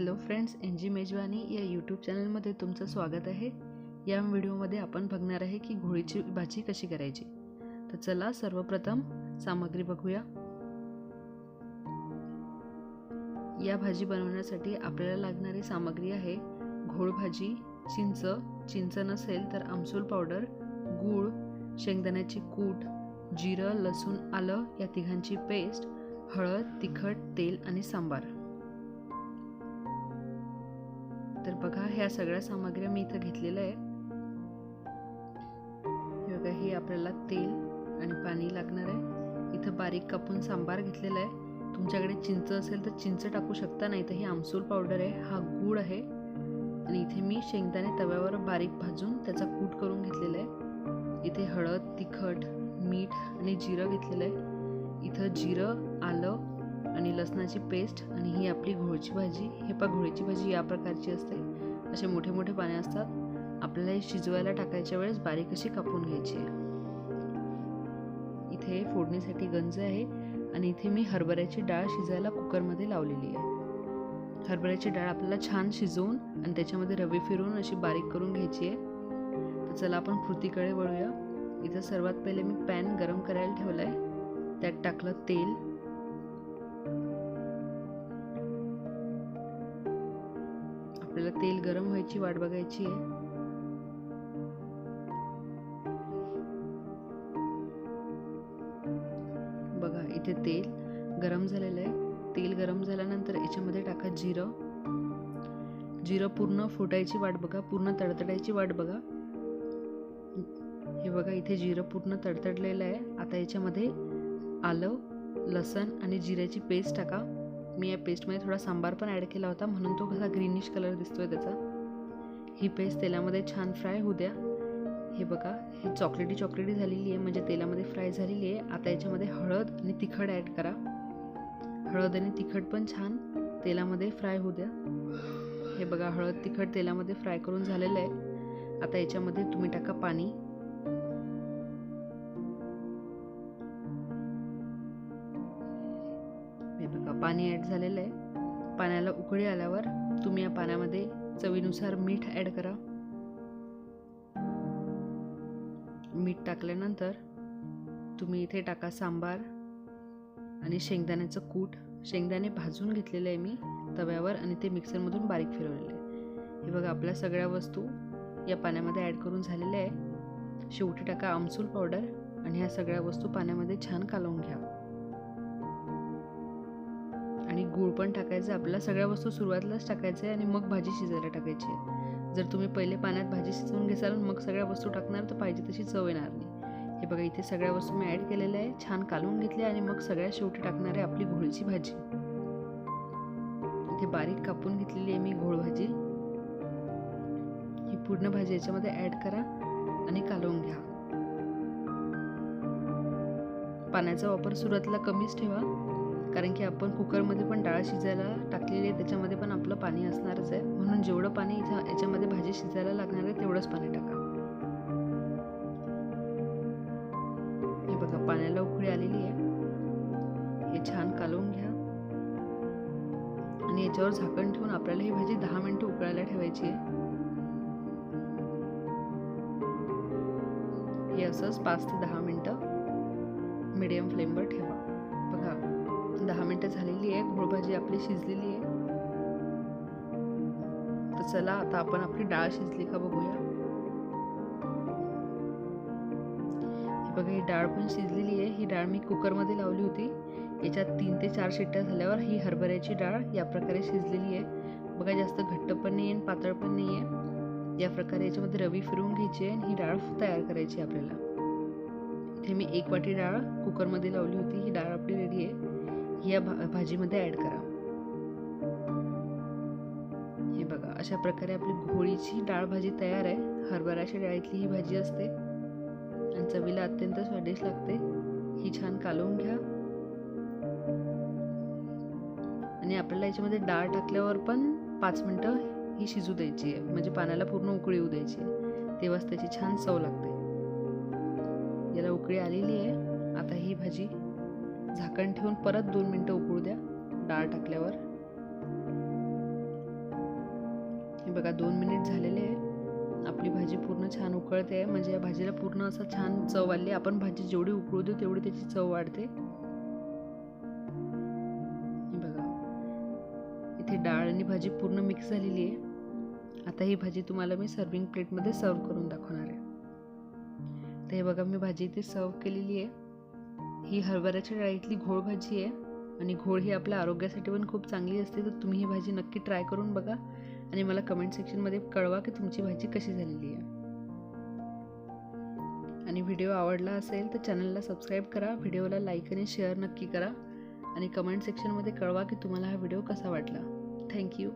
Hello friends N G मेजवानी या YouTube चॅनलमध्ये तुमचं स्वागत आहे. या व्हिडिओमध्ये आपण बघणार आहे की घोळीची भाजी कशी करायची. तर चला सर्वप्रथम सामग्री बघूया. या भाजी बनवण्यासाठी आपल्याला लागणारी सामग्री आहे घोळ भाजी चिंच. चिंच नसेल तर आमसूल पावडर गूळ शेंगदाण्याची कूट जिरं लसूण आलं या तिघांची पेस्ट हळद तिखट तेल आणि सांबार. तर बघा ह्या सगळ्या सामग्र्या मी इथं घेतलेल्या आहे बघा हे आपल्याला तेल आणि पाणी लागणार आहे. इथं बारीक कापून सांबार घेतलेला आहे. तुमच्याकडे चिंच असेल तर चिंच टाकू शकता नाही तर ही आमसूल पावडर आहे. हा गूळ आहे. आणि इथे मी शेंगदाणे तव्यावर बारीक भाजून त्याचा कूट करून घेतलेला आहे. इथे हळद तिखट मीठ आणि जिरं घेतलेलं आहे. इथं जिरं आलं आणि लसणाची पेस्ट आणि ही आपली घोळची भाजी. हे पा घोळीची भाजी या प्रकारची असते. असे मोठे मोठे पाने असतात. आपल्याला हे शिजवायला टाकायच्या वेळेस बारीक अशी कापून घ्यायची आहे. इथे फोडणीसाठी गंज आहे आणि इथे मी हरभऱ्याची डाळ शिजायला कुकरमध्ये लावलेली आहे. हरभऱ्याची डाळ आपल्याला छान शिजवून आणि त्याच्यामध्ये रवी फिरवून अशी बारीक करून घ्यायची आहे. तर चला आपण कृतीकडे वळूया. इथं सर्वात पहिले मी पॅन गरम करायला ठेवला आहे त्यात टाकलं तेल. आपल्याला तेल गरम व्हायची वाट बघायची आहे. बघा इथे तेल गरम झालेलं आहे. तेल गरम झाल्यानंतर याच्यामध्ये टाका जिरं. जिरं पूर्ण फुटायची वाट बघा पूर्ण तडतडायची वाट बघा. हे बघा इथे जिरं पूर्ण तडतडलेलं आहे. आता याच्यामध्ये आलं लसण आणि जिऱ्याची पेस्ट टाका. मी या पेस्टमध्ये थोडा सांबार पण ॲड केला होता म्हणून तो कसा ग्रीनिश कलर दिसतोय त्याचा. ही पेस्ट तेलामध्ये छान फ्राय होऊ द्या. हे बघा हे चॉकलेटी चॉकलेटी झालेली आहे म्हणजे तेलामध्ये फ्राय झालेली आहे. आता याच्यामध्ये हळद आणि तिखट ॲड करा. हळद आणि तिखट पण छान तेलामध्ये फ्राय होऊ द्या. हे बघा हळद तिखट तेलामध्ये फ्राय करून झालेलं आहे. आता याच्यामध्ये तुम्ही टाका पाणी. पाणी ॲड झालेलं आहे. पाण्याला उकळी आल्यावर तुम्ही या पाण्यामध्ये चवीनुसार मीठ ॲड करा. मीठ टाकल्यानंतर तुम्ही इथे टाका सांबार आणि शेंगदाण्याचं कूट. शेंगदाणे भाजून घेतलेले आहे मी तव्यावर आणि ते मिक्सरमधून बारीक फिरवलेले आहे. हे बघा आपल्या सगळ्या वस्तू या पाण्यामध्ये ॲड करून झालेल्या आहे. शेवटी टाका आमसूल पावडर आणि ह्या सगळ्या वस्तू पाण्यामध्ये छान कालवून गूळ पण टाकायचं आपल्याला सगळ्या वस्तू सुरुवातीलाच टाकायचं आहे आणि मग भाजी शिजायला टाकायची. आहे जर तुम्ही पहिले पाण्यात भाजी शिजवून घेसाल मग सगळ्या वस्तू टाकणार तर पाहिजे तशी चव येणार नाही. हे बघा इथे सगळ्या वस्तू मी ॲड केलेल्या आहे छान कालवून घेतल्या आणि मग सगळ्या शेवटी टाकणार आहे आपली घोळीची भाजी. इथे बारीक कापून घेतलेली आहे मी घोळ भाजी. ही पूर्ण भाजी याच्यामध्ये ॲड करा आणि कालवून घ्या. पाण्याचा वापर सुरुवातीला कमीच ठेवा. कारण की आपण कुकरमध्ये पण डाळ शिजायला टाकलेली आहे त्याच्यामध्ये पण आपलं पाणी असणारच आहे. म्हणून जेवढं पाणी इथं याच्यामध्ये भाजी शिजायला लागणार आहे तेवढंच पाणी टाका. हे बघा पाण्याला उकळी आलेली आहे. हे छान कालवून घ्या. आणि याच्यावर झाकण ठेवून आपल्याला ही भाजी दहा मिनिटं उकळायला ठेवायची आहे. हे असंच पाच ते दहा मिनटं मिडियम फ्लेमवर ठेवा. बघा दहा मिनटं झालेली आहे. घोळभाजी आपली शिजलेली आहे. तर चला आता आपण आपली डाळ शिजली का बघूया. बघा ही डाळ पण शिजलेली आहे. ही डाळ मी कुकरमध्ये लावली होती. याच्यात तीन ते चार शिट्ट्या झाल्यावर ही हरभऱ्याची डाळ या प्रकारे शिजलेली आहे. बघा जास्त घट्ट पण नाही आहे पातळ पण नाही आहे या प्रकारे याच्यामध्ये रवी फिरवून घ्यायची आहे आणि ही डाळ तयार करायची आपल्याला. इथे मी एक वाटी डाळ कुकरमध्ये लावली होती. ही डाळ आपली रेडी आहे. ही या भा भाजीमध्ये ॲड करा. हे बघा अशा प्रकारे आपली घोळीची डाळ भाजी तयार आहे. हरभराच्या डाळीतली ही भाजी असते. आणि चवीला अत्यंत स्वादिष्ट लागते. ही छान कालवून घ्या. आणि आपल्याला याच्यामध्ये डाळ टाकल्यावर पण पाच मिनटं ही शिजू द्यायची आहे. म्हणजे पाण्याला पूर्ण उकळी येऊ द्यायची आहे. तेव्हाच त्याची छान चव लागते. याला उकळी आलेली आहे. आता ही भाजी झाकण ठेवून परत दोन मिनटं उकळू द्या. डाळ टाकल्यावर. हे बघा दोन मिनिट झालेले आहे आपली भाजी पूर्ण छान उकळते. आहे म्हणजे या भाजीला पूर्ण असं छान चव आली. आपण भाजी जेवढी उकळू देऊ तेवढी त्याची चव वाढते. हे बघा. इथे डाळ आणि भाजी पूर्ण मिक्स झालेली आहे. आता ही भाजी तुम्हाला मी सर्विंग प्लेटमध्ये सर्व करून दाखवणार आहे. तर हे बघा मी भाजी इथे सर्व केलेली आहे. ही हरभऱ्याच्या डाळीतली घोळ भाजी आहे आणि घोळ ही आपल्या आरोग्यासाठी पण खूप चांगली असते तर तुम्ही ही भाजी नक्की ट्राय करून बघा आणि मला कमेंट सेक्शनमध्ये कळवा की तुमची भाजी कशी झालेली आहे. आणि व्हिडिओ आवडला असेल तर चॅनलला सबस्क्राईब करा व्हिडिओला लाईक आणि शेअर नक्की करा आणि कमेंट सेक्शनमध्ये कळवा की तुम्हाला हा व्हिडिओ कसा वाटला. थँक्यू